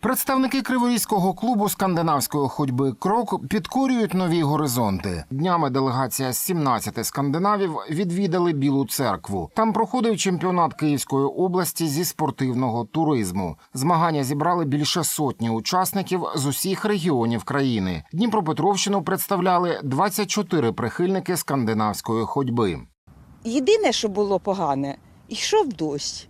Представники Криворізького клубу скандинавської ходьби Крок підкорюють нові горизонти. Днями делегація з 17 скандинавів відвідали Білу церкву. Там проходив чемпіонат Київської області зі спортивного туризму. Змагання зібрали більше сотні учасників з усіх регіонів країни. Дніпропетровщину представляли 24 прихильники скандинавської ходьби. Єдине, що було погане, йшов дощ.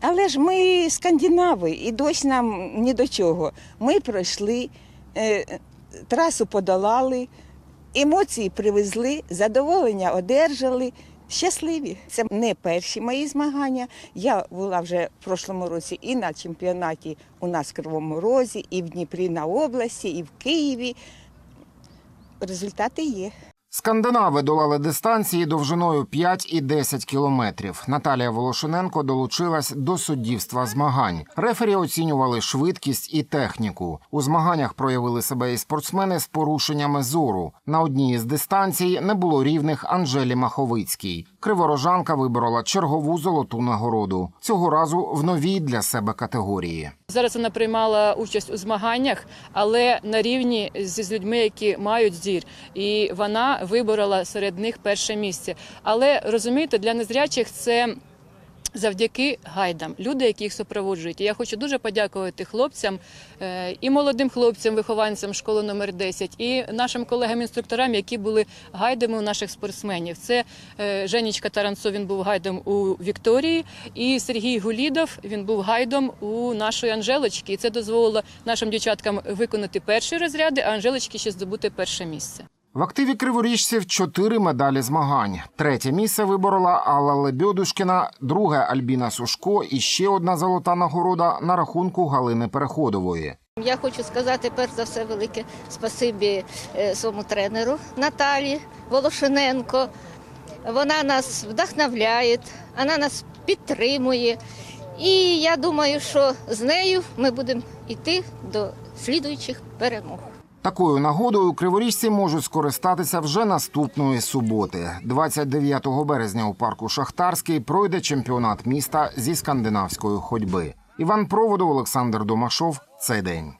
Але ж ми скандинави, і дощ нам ні до чого. Ми пройшли, е, трасу подолали, емоції привезли, задоволення одержали. Щасливі. Це не перші мої змагання. Я була вже в прошлому році і на чемпіонаті у нас в Кривому Розі, і в Дніпрі на області, і в Києві. Результати є. Скандинави долали дистанції довжиною 5 і 10 кілометрів. Наталія Волошиненко долучилась до суддівства змагань. Рефері оцінювали швидкість і техніку. У змаганнях проявили себе і спортсмени з порушеннями зору. На одній із дистанцій не було рівних Анжелі Маховицькій. Криворожанка виборола чергову золоту нагороду. Цього разу в новій для себе категорії. Зараз вона приймала участь у змаганнях, але на рівні з людьми, які мають зір, і вона виборола серед них перше місце. Але розумієте, для незрячих це. Завдяки гайдам, люди, які їх супроводжують. І я хочу дуже подякувати хлопцям е, і молодим хлопцям, вихованцям школи номер 10, і нашим колегам-інструкторам, які були гайдами у наших спортсменів. Це е, Женічка Таранцов, він був гайдом у Вікторії, і Сергій Гулідов, він був гайдом у нашої Анжелочки. І це дозволило нашим дівчаткам виконати перші розряди, а Анжелочки ще здобути перше місце. В активі криворіжців чотири медалі змагань. Третє місце виборола Алла Лебьодушкіна, друге Альбіна Сушко і ще одна золота нагорода на рахунку Галини Переходової. Я хочу сказати перш за все велике спасибі е, своєму тренеру Наталі Волошиненко. Вона нас вдохновляє, вона нас підтримує. І я думаю, що з нею ми будемо йти до слідуючих перемог. Такою нагодою криворіжці можуть скористатися вже наступної суботи. 29 березня у парку Шахтарський пройде чемпіонат міста зі скандинавської ходьби. Іван Проводов, Олександр Домашов. Цей день.